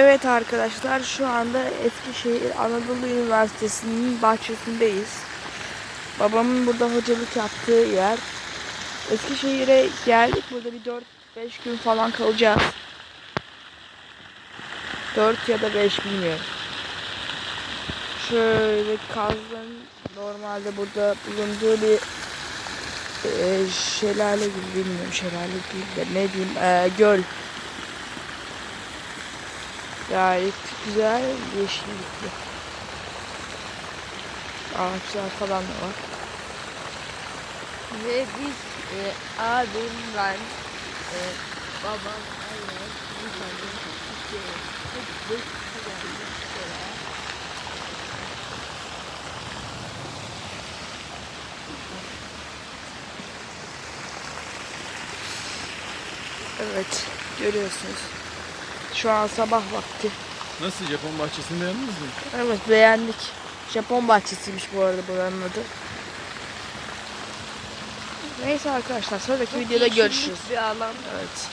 Evet arkadaşlar şu anda Eskişehir Anadolu Üniversitesi'nin bahçesindeyiz. Babamın burada hocalık yaptığı yer. Eskişehir'e geldik. Burada bir 4-5 gün falan kalacağız. 4 ya da 5 bilmiyorum. Şöyle kazların normalde burada bulunduğu bir e, şelale gibi bilmiyorum şelale değil de ne diyeyim e, göl. Gayet güzel yeşillikli. Ağaçlar falan da var. Ve biz e, abim, ben, e, babam, annem, bir tane hep beş. Evet görüyorsunuz. Şu an sabah vakti. Nasıl Japon bahçesini beğendiniz mi? Evet beğendik. Japon bahçesiymiş bu arada buranın adı. Neyse arkadaşlar sonraki Çok videoda görüşürüz. bir alan. Evet.